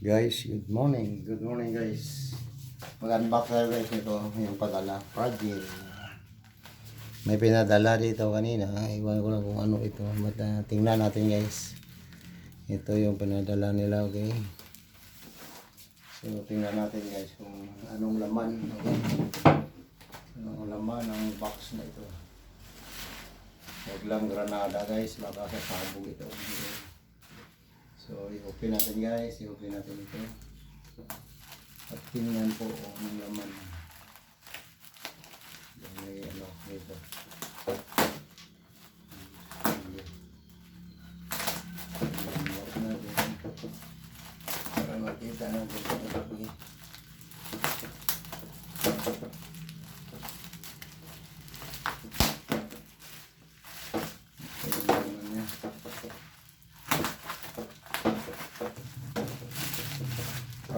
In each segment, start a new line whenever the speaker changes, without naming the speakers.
Guys, good morning. Good morning guys. Mag-unbox na guys nito yung padala. Fragile. May pinadala dito kanina. Iwan ko lang kung ano ito. But, uh, tingnan natin guys. Ito yung pinadala nila, okay? So, tingnan natin guys kung anong laman. Okay? Anong laman ng box na ito. Huwag lang granada guys. Baka sasabog ito. I-open natin guys. I-open natin ito. At tingnan po anong laman. Yan, May ano, dito.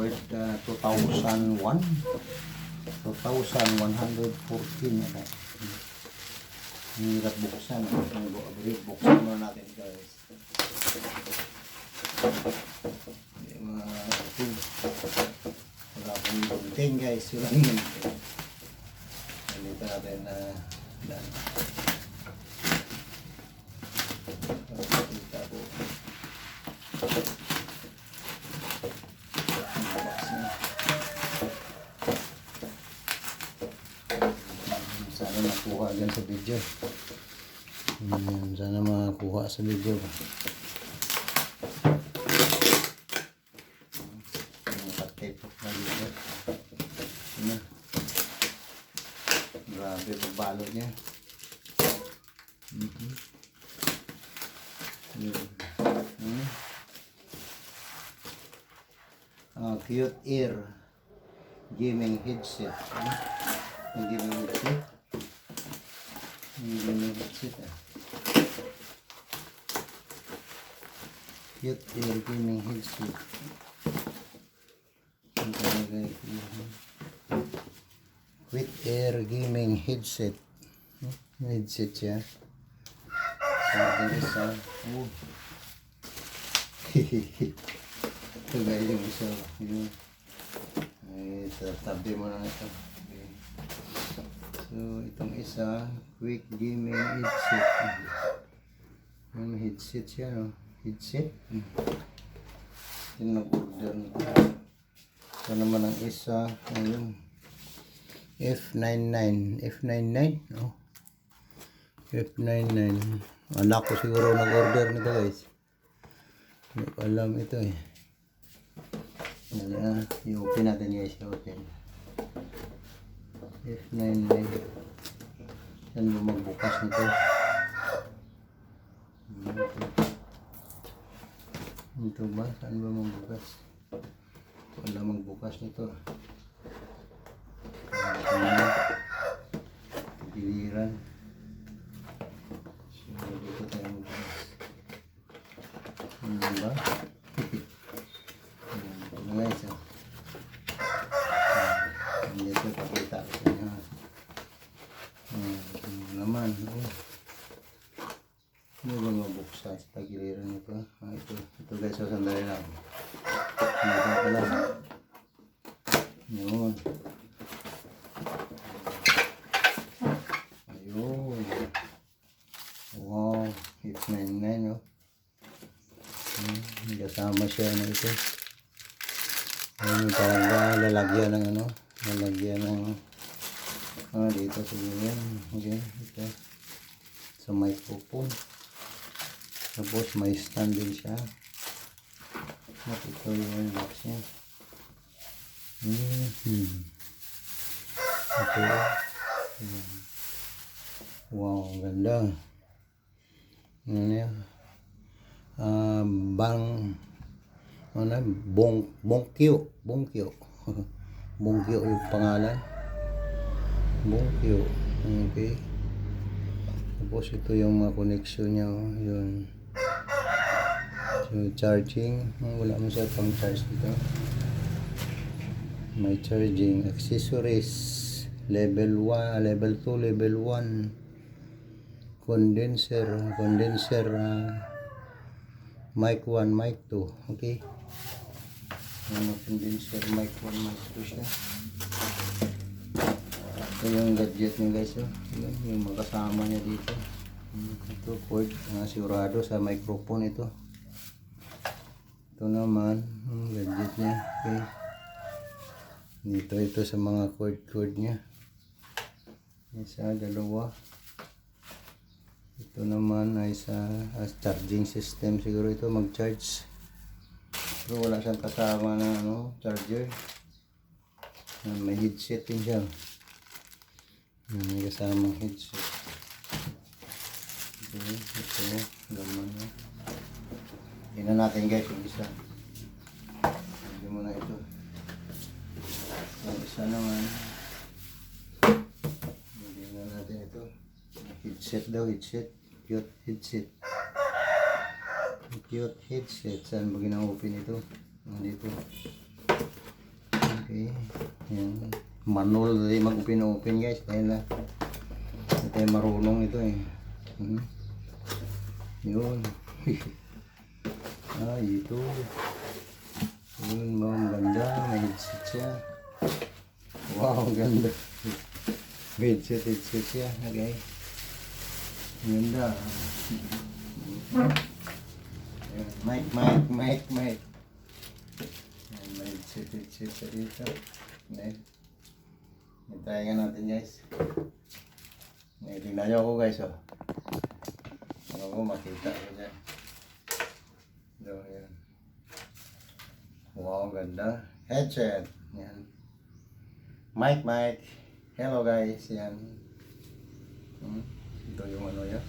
worth uh, 2001 2114 na ang hirap buksan. Buksan muna natin guys. Yung mga ating wala akong bunting guys. Wala akong bunting dito natin na kita po ang box niya sana makuha dyan sa video Ayan, sana makakuha sa video nakatape na dito Ayan. grabe niya. Ayan. Ayan. Ah, cute ear gaming headset Ayan. Yung gaming headset ah cute ear gaming headset ang talaga. With Air Gaming Headset. Headset siya. Sabi isa. Oh. ito guys isa. Yun. Ay, tatabi mo na ito. So, itong isa, quick gaming headset. Yung headset siya, no? Headset. Yung nag-order nito. Ito naman ang isa, ayun. F99. F99? No? F99. Anak ko siguro nag-order nito guys. Hindi ko alam ito eh. Yan na. I-open natin guys. I-open. F99. Saan ba magbukas nito? Ito. Ito ba? Saan ba magbukas? Wala magbukas nito. Ano? Piliran. So, dito tayo magbukas. Ano ba? Ayan, ito na guys. ah. Ayan, Dito pakita ko sa inyo. Ayan, ito naman. Oh. Ano ba mabuksan sa tagiliran nito? Ah, ito. Ito guys, so sandali lang. Ito pa lang. Yun. Ayun. Wow. It's 99, oh. Hmm, may kasama siya na ito. Ayun, parang lalagyan ng ano. Lalagyan ng ah, dito siguro yan. Okay, ito. Sa microphone. Tapos may stand din siya. At ito yung box niya. Mm-hmm. Ito. Ayan. Wow, ganda. Ano yan? Ah, bang ano bong bongkyo, bongkyo. Bongkyo yung pangalan. Bongkyo. Okay. Tapos ito yung mga connection niya. Oh. Yun. So, charging. Oh, wala mo siya pang charge dito. May charging. Accessories. Level 1, level 2, level 1. Condenser. Condenser. ah, mic 1, mic 2. Okay. Yung condenser mic 1, mic 2 siya. Ito yung gadget niya guys. Oh. Yun, yung kasama niya dito. Ito cord. Uh, sigurado sa microphone ito. Ito naman. Yung gadget niya. Okay. Dito ito sa mga cord cord niya. Isa, dalawa. Ito naman ay sa charging system siguro ito mag-charge. Pero wala siyang kasama na ano, charger. Ah, May headset din siya. Ah, May kasamang headset. Ito, ito, laman niya. Tingnan natin guys yung isa. Hindi mo na ito. Yung isa naman. Hindi na natin ito. Headset daw, headset. Cute headset. Cute headset. Saan ba gina-open ito? Nandito. Okay. Yan. Manual na mag-open-open guys. Dahil na. Hindi tayo marunong ito eh. Hmm. Yun. ah, ito. Yun, mga ang ganda. May headset siya. Wow, ganda. Headset, headset siya. Okay. Ang ganda. Ayan, Mic, mic, mic, mic. Ayan, may headset siya dito. Ayan. Hintayin nga natin guys. Ngayon, tingnan nyo ako guys oh. Ano ko makita ko dyan. So, ayan. Wow, ganda. Headset. Yan. Mic, mic. Hello guys. Yan. Hmm. Ito yung ano yan.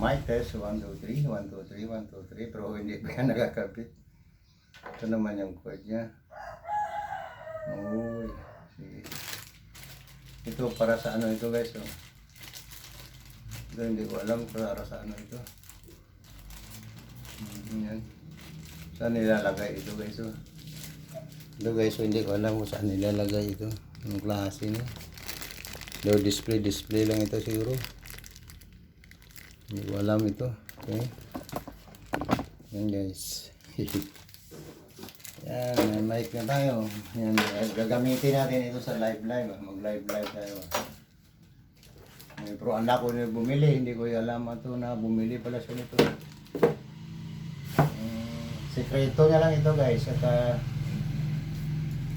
Mic test. 1, 2, 3. 1, 2, 3. 1, 2, 3. Pero hindi pa yan nakakapit. Ito naman yung cord niya. Uy. Sige. Ito para sa ano ito guys. Oh. Ito hindi ko alam para sa ano ito. Hmm, yan. Saan nilalagay ito guys? Oh? Ito guys, so hindi ko alam kung saan nilalagay ito. Yung klase niya. Low display, display lang ito siguro. Hindi ko alam ito. Okay. Yan guys. Yan, may mic na tayo. Yan, gagamitin natin ito sa live live. ah. Mag live live tayo. Eh, Pero anak ko na bumili, hindi ko alam ito na bumili pala siya nito. Mm, sekreto na lang ito guys at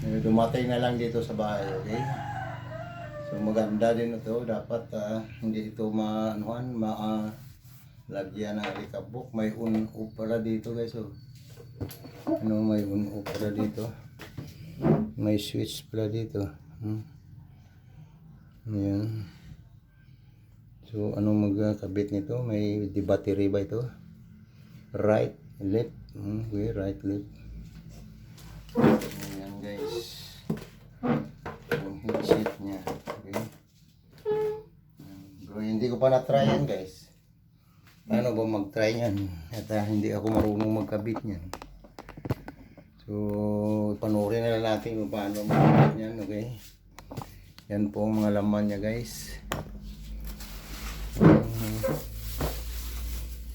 eh, dumating na lang dito sa bahay okay so maganda din ito dapat ah, hindi ito maanuhan ma ah, lagyan ng alikabok may un pala dito guys oh. ano may un pala dito may switch pala dito hmm. Ayan. So, anong magkakabit nito? May battery ba ito? Right, left. Hmm, okay, right, left. Ayan guys. Yung headset niya. Hindi ko pa na-try yan guys. Paano ba mag-try yan? At ah, hindi ako marunong magkabit niyan. So, panoorin na lang natin kung paano magkabit niyan, okay? Yan po ang mga laman niya guys.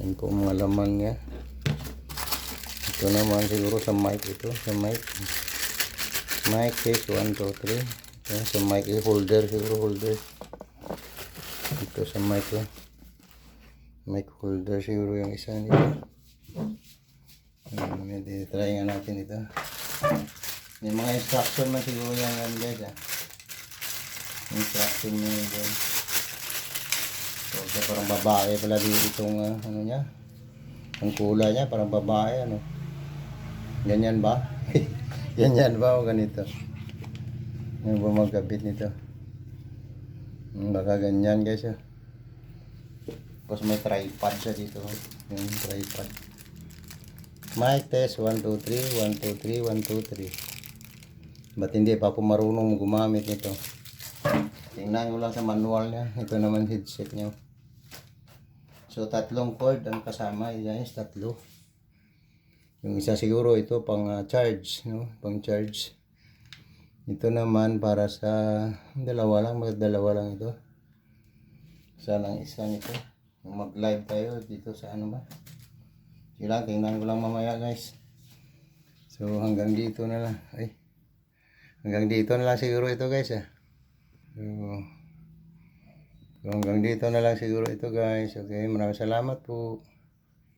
Yan po ang mga laman niya. Ito naman siguro sa mic ito. Sa mic. Mic case 1, 2, 3. Ito sa mic eh, holder siguro holder. Ito sa mic eh. Mic holder siguro yung isa nito. Um, medyo try nga natin ito. May mga instruction man siguro yan yan guys ah. Instruction niya yun guys. So, so, parang babae pala dito itong ah, ano niya. Ang kulay niya parang babae ano. Ganyan ba? Ganyan ba o ganito? Ano ba magkabit nito? Hmm, Baka ganyan guys ah. Tapos may tripod siya dito. Yung tripod. Mic test 1, 2, 3, 1, 2, 3, 1, 2, 3. Ba't hindi pa ako marunong gumamit nito? Tingnan ko lang sa manual niya. Ito naman headset niya. So, tatlong cord ang kasama. Guys, tatlo. Yung isa siguro ito pang ah, charge, no? Pang charge. Ito naman para sa dalawa lang, mag dalawa lang ito. Isa lang isa nito. Mag-live tayo dito sa ano ba? Sige lang, tingnan ko lang mamaya guys. So hanggang dito na lang. Ay. Hanggang dito na lang siguro ito guys ah. So, so hanggang dito na lang siguro ito guys. Okay, maraming salamat po.